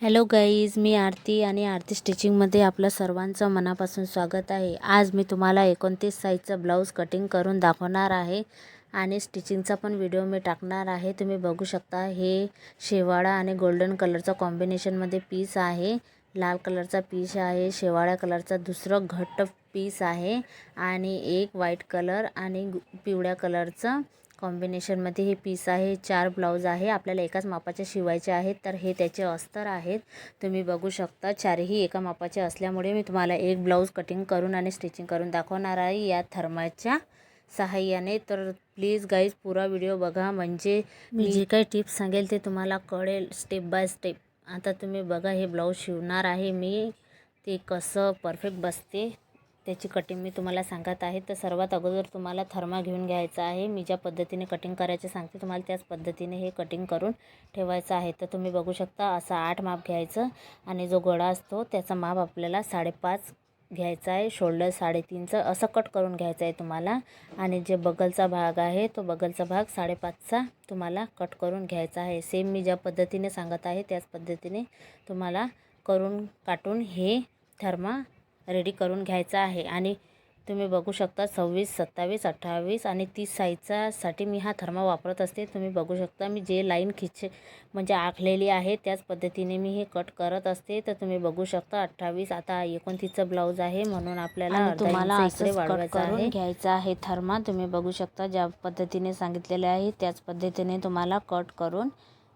Hello guys मी आरती आणि आरती स्टिचिंगमध्ये आपलं सर्वांचं मनापासून स्वागत आहे. आज मी तुम्हाला एकोणतीस साईजचं ब्लाऊज कटिंग करून दाखवणार आहे आणि स्टिचिंगचा पण व्हिडिओ मी टाकणार आहे. तुम्ही बघू शकता हे शेवाळा आणि गोल्डन कलरचं कॉम्बिनेशनमध्ये पीस आहे. लाल कलरचा पीस आहे शेवाळ्या कलरचा दुसरं घट्ट पीस आहे आणि एक व्हाईट कलर आणि गु- पिवळ्या कलरचं कॉम्बिनेशनमध्ये हे पीस आहे चार ब्लाऊज आहे आपल्याला एकाच मापाचे शिवायचे आहेत तर हे त्याचे अस्तर आहेत. तुम्ही बघू शकता चारही एका मापाचे असल्यामुळे मी तुम्हाला एक ब्लाऊज कटिंग करून आणि स्टिचिंग करून दाखवणार आहे. या थर्माच्या सहाय्याने. तर प्लीज गाईज पुरा व्हिडिओ बघा. म्हणजे मी जे काही टिप्स सांगेल ते तुम्हाला कळेल स्टेप बाय स्टेप आता तुम्ही बघा हे ब्लाऊज शिवणार आहे मी. ते कसं परफेक्ट बसते. त्याची कटिंग मी तुम्हाला सांगत आहे. तर सर्वात अगोदर तुम्हाला थर्मा घेऊन घ्यायचा आहे. मी ज्या पद्धतीने कटिंग करायचे सांगते तुम्हाला त्याच पद्धतीने हे कटिंग करून ठेवायचं आहे. तर तुम्ही बघू शकता असा आठ माप घ्यायचं आणि जो गोळा असतो त्याचा माप आपल्याला साडेपाच घ्यायचा आहे. शोल्डर साडेतीनचं असं कट करून घ्यायचं आहे तुम्हाला. आणि जे बगलचा भाग आहे तो बगलचा भाग साडेपाचचा तुम्हाला कट करून घ्यायचा आहे. सेम मी ज्या पद्धतीने सांगत आहे त्याच पद्धतीने तुम्हाला करून काटून हे थर्मा रेडी करून घ्यायचा आहे. आणि तुम्ही बघू शकता सव्वीस सत्तावीस अठ्ठावीस आणि तीस साईजचासाठी मी हा थर्मा वापरत असते. तुम्ही बघू शकता मी जे लाईन खिच म्हणजे आखलेली आहे त्याच पद्धतीने मी हे कट करत असते. तर तुम्ही बघू शकता अठ्ठावीस आता एकोणतीसचं ब्लाऊज आहे म्हणून आपल्याला तुम्हाला इकडे वाढवायचं आहे. घ्यायचा आहे थर्मा. तुम्ही बघू शकता ज्या पद्धतीने सांगितलेले आहे त्याच पद्धतीने तुम्हाला कट करून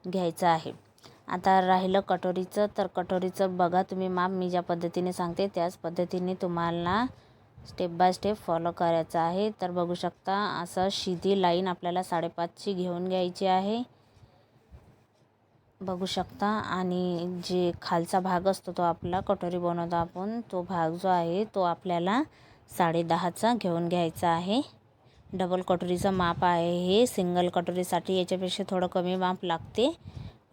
घ्यायचं आहे. आता राहिलं कटोरीचं तर कटोरीचं बघा तुम्ही माप. मी ज्या पद्धतीने सांगते त्याच पद्धतीने तुम्हाला स्टेप बाय स्टेप फॉलो करायचं आहे. तर बघू शकता असं शिधी लाईन आपल्याला साडेपाचची घेऊन घ्यायची आहे. बघू शकता आणि जे खालचा भाग असतो तो आपला कटोरी बनवतो आपण तो भाग जो आहे तो आपल्याला साडेदहाचा घेऊन घ्यायचा आहे. डबल कटोरीचं माप आहे हे. सिंगल कटोरीसाठी याच्यापेक्षा थोडं कमी माप लागते.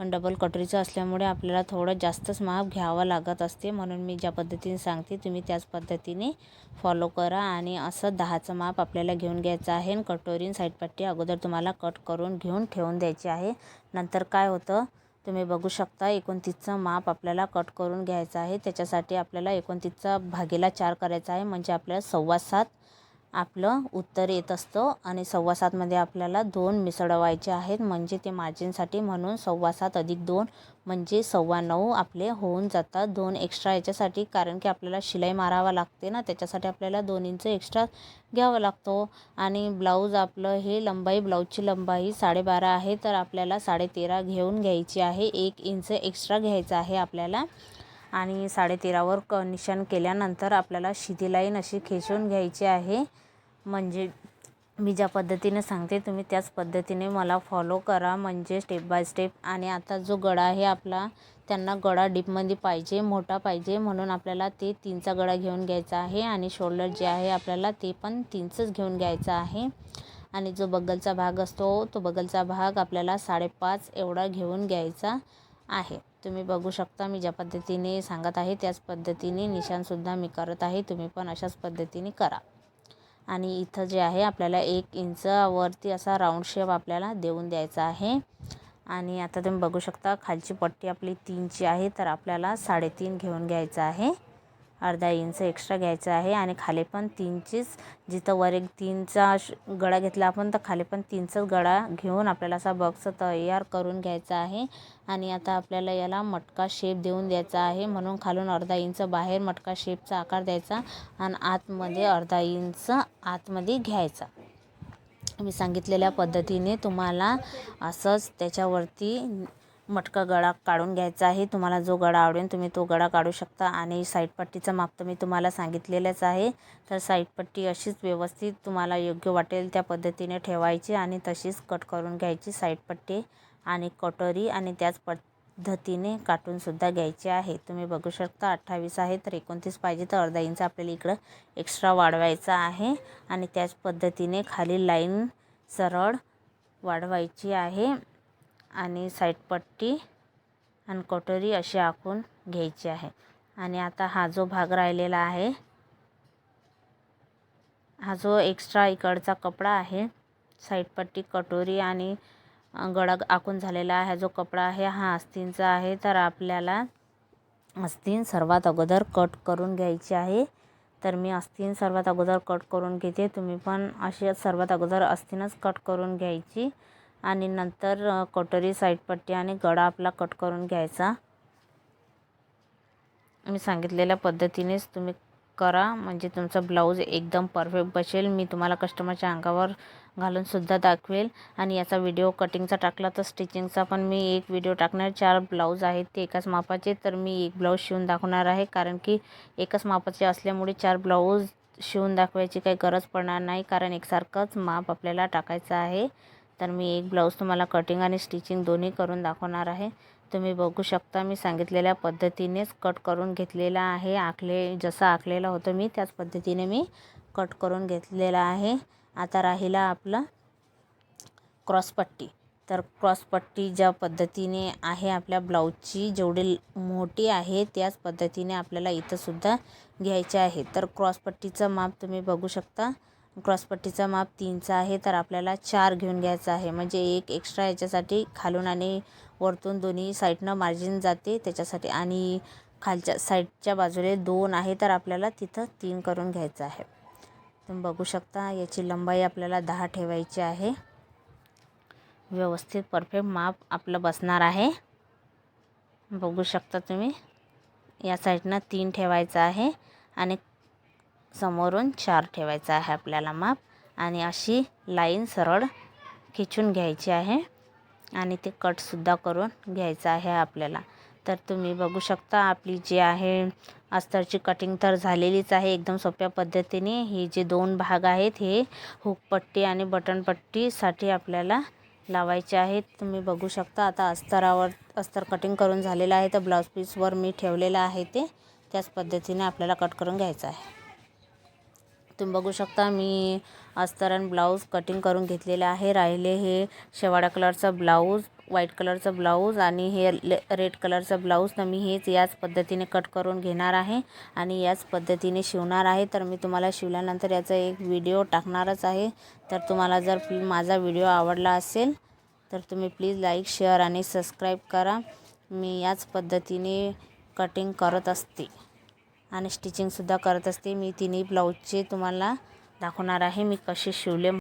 पण डबल कटोरीचं असल्यामुळे आपल्याला थोडं जास्तच माप घ्यावं लागत असते. म्हणून मी ज्या पद्धतीने सांगते तुम्ही त्याच पद्धतीने फॉलो करा आणि असं दहाचं माप आपल्याला घेऊन घ्यायचं आहे आणि कटोरीन साईड पट्टी अगोदर तुम्हाला कट करून घेऊन ठेवून द्यायची आहे. नंतर काय होतं तुम्ही बघू शकता एकोणतीसचं माप आपल्याला कट करून घ्यायचं आहे. त्याच्यासाठी आपल्याला एकोणतीसचा भागीला चार करायचा आहे. म्हणजे आपल्याला सव्वा सात आपलं उत्तर येत असतं आणि सव्वा सातमध्ये आपल्याला दोन मिसळवायचे आहेत. म्हणजे ते मार्जिनसाठी म्हणून सव्वा सात अधिक दोन म्हणजे सव्वा नऊ आपले होऊन जातात. दोन एक्स्ट्रा याच्यासाठी कारण की आपल्याला शिलाई मारावा लागते ना त्याच्यासाठी आपल्याला दोन इंच एक्स्ट्रा घ्यावा लागतो. आणि ब्लाऊज आपलं हे लंबाई ब्लाऊजची लंबाई साडेबारा आहे तर आपल्याला साडेतेरा घेऊन घ्यायची आहे. एक इंच एक्स्ट्रा घ्यायचं आहे आपल्याला. आणि साडेतेरावर क निशाण केल्यानंतर आपल्याला शिधी लाईन अशी खेचून घ्यायची आहे. म्हणजे मी ज्या पद्धतीने सांगते तुम्ही त्याच पद्धतीने मला फॉलो करा. म्हणजे स्टेप बाय स्टेप आणि आता जो गळा आहे आपला त्यांना गळा डीपमध्ये पाहिजे मोठा पाहिजे. म्हणून आपल्याला ते तीनचा गळा घेऊन घ्यायचा आहे. आणि शोल्डर जे आहे आपल्याला ते पण तीनचंच घेऊन घ्यायचं आहे. आणि जो बगलचा भाग असतो तो बगलचा भाग आपल्याला साडेपाच एवढा घेऊन घ्यायचा आहे. तुम्ही बघू शकता मी ज्या पद्धतीने सांगत आहे त्याच पद्धतीने निशाणसुद्धा मी करत आहे. तुम्ही पण अशाच पद्धतीने करा. आणि इथं जे आहे आपल्याला एक इंचवरती असा राऊंड शेप आपल्याला देऊन द्यायचा आहे. आणि आता तुम्ही बघू शकता खालची पट्टी आपली तीनची आहे तर आपल्याला साडेतीन घेऊन घ्यायचं आहे. अर्धा इंच एक्स्ट्रा घ्यायचं आहे आणि खाली पण तीनचीच जिथं वर एक तीनचा श गळा घेतला आपण तर खाली पण तीनचाच गळा घेऊन आपल्याला असा बक्स तयार करून घ्यायचा आहे. आणि आता आपल्याला याला मटका शेप देऊन द्यायचा आहे. म्हणून खालून अर्धा इंच बाहेर मटका शेपचा आकार द्यायचा आणि आतमध्ये अर्धा इंच आतमध्ये घ्यायचा. मी सांगितलेल्या पद्धतीने तुम्हाला असंच त्याच्यावरती मटका गळा काढून घ्यायचा आहे. तुम्हाला जो गळा आवडेल तुम्ही तो गळा काढू शकता. आणि साईडपट्टीचं माप तर मी तुम्हाला सांगितलेलंच आहे. तर साईडपट्टी अशीच व्यवस्थित तुम्हाला योग्य वाटेल त्या पद्धतीने ठेवायची आणि तशीच कट करून घ्यायची साईडपट्टी आणि कटोरी आणि त्याच पद्धतीने काटूनसुद्धा घ्यायची आहे. तुम्ही बघू शकता अठ्ठावीस आहे तर एकोणतीस पाहिजे तर अर्धा इंच आपल्याला इकडं एक्स्ट्रा वाढवायचा आहे. आणि त्याच पद्धतीने खाली लाईन सरळ वाढवायची आहे. आणि साईड पट्टी आणि कटोरी अशी आखून घ्यायची आहे. आणि आता हा जो भाग राहिलेला आहे हा जो एक्स्ट्रा इकडचा कपडा आहे साईड पट्टी कटोरी आणि गडग गळा आखून झालेला आहे. जो कपडा आहे हा अस्तींचा आहे. तर आपल्याला अस्तीन सर्वात अगोदर कट करून घ्यायची आहे. तर मी अस्तीन सर्वात अगोदर कट करून घेते. तुम्ही पण अशी सर्वात अगोदर अस्तीनच कट करून घ्यायची. आणि नंतर कटोरी साईडपट्टी आणि गळा आपला कट करून घ्यायचा. मी सांगितलेल्या पद्धतीनेच तुम्ही करा. म्हणजे तुमचा ब्लाऊज एकदम परफेक्ट बसेल. मी तुम्हाला कस्टमरच्या अंगावर घालूनसुद्धा दाखवेल. आणि याचा व्हिडिओ कटिंगचा टाकला तर स्टिचिंगचा पण मी एक व्हिडिओ टाकणार. चार ब्लाऊज आहेत ते एकाच मापाचे. तर मी एक ब्लाऊज शिवून दाखवणार आहे. कारण की एकाच मापाचे असल्यामुळे चार ब्लाऊज शिवून दाखवायची काही गरज पडणार नाही. कारण एकसारखंच माप आपल्याला टाकायचं आहे. तर मी एक ब्लाऊज तुम्हाला कटिंग आणि स्टिचिंग दोन्ही करून दाखवणार आहे. तुम्ही बघू शकता मी सांगितलेल्या पद्धतीनेच कट करून घेतलेला आहे. आखले जसं आखलेलं होतं मी त्याच पद्धतीने मी कट करून घेतलेला आहे. आता राहिला आपला क्रॉसपट्टी तर क्रॉसपट्टी ज्या पद्धतीने आहे आपल्या ब्लाऊजची जेवढी मोठी आहे त्याच पद्धतीने आपल्याला इथंसुद्धा घ्यायचे आहे. तर क्रॉसपट्टीचं माप तुम्ही बघू शकता. क्रॉसपट्टीचं माप तीनचं आहे तर आपल्याला चार घेऊन घ्यायचं आहे. म्हणजे एक एक्स्ट्रा याच्यासाठी खालून आणि वरतून दोन्ही साईडनं मार्जिन जाते त्याच्यासाठी. आणि खालच्या साईडच्या बाजूला दोन आहे तर आपल्याला तिथं तीन करून घ्यायचं आहे. तुम्ही बघू शकता याची लंबाई आपल्याला दहा ठेवायची आहे. व्यवस्थित परफेक्ट माप आपलं बसणार आहे. बघू शकता तुम्ही या साईडनं तीन ठेवायचं आहे. आणि समोरून चार ठेवायचं आहे आपल्याला माप. आणि अशी लाईन सरळ खिचून घ्यायची आहे. आणि ते कटसुद्धा करून घ्यायचं आहे आपल्याला. तर तुम्ही बघू शकता आपली जी आहे अस्तरची कटिंग तर झालेलीच आहे एकदम सोप्या पद्धतीने. हे जे दोन भाग आहेत हे हुकपट्टी आणि बटनपट्टीसाठी आपल्याला लावायचे आहेत. तुम्ही बघू शकता आता अस्तरावर अस्तर कटिंग करून झालेलं आहे. तर ब्लाऊज पीसवर मी ठेवलेलं आहे ते. त्याच पद्धतीने आपल्याला कट करून घ्यायचं आहे. तुम्ही बघू शकता मी अस्तरण ब्लाऊज कटिंग करून घेतलेले आहे. राहिले हे शेवाळा कलरचा ब्लाऊज व्हाईट कलरचं ब्लाऊज आणि हे ले रेड कलरचं ब्लाऊज. तर मी हेच याच पद्धतीने कट करून घेणार आहे आणि याच पद्धतीने शिवणार आहे. तर मी तुम्हाला शिवल्यानंतर याचा एक व्हिडिओ टाकणारच आहे. तर तुम्हाला जर माझा व्हिडिओ आवडला असेल तर तुम्ही प्लीज लाईक शेअर आणि सबस्क्राईब करा. मी याच पद्धतीने कटिंग करत असते. आणि स्टिचिंगसुद्धा करत असते. मी तिन्ही ब्लाऊजचे तुम्हाला दाखवणार आहे. मी कसे शिवले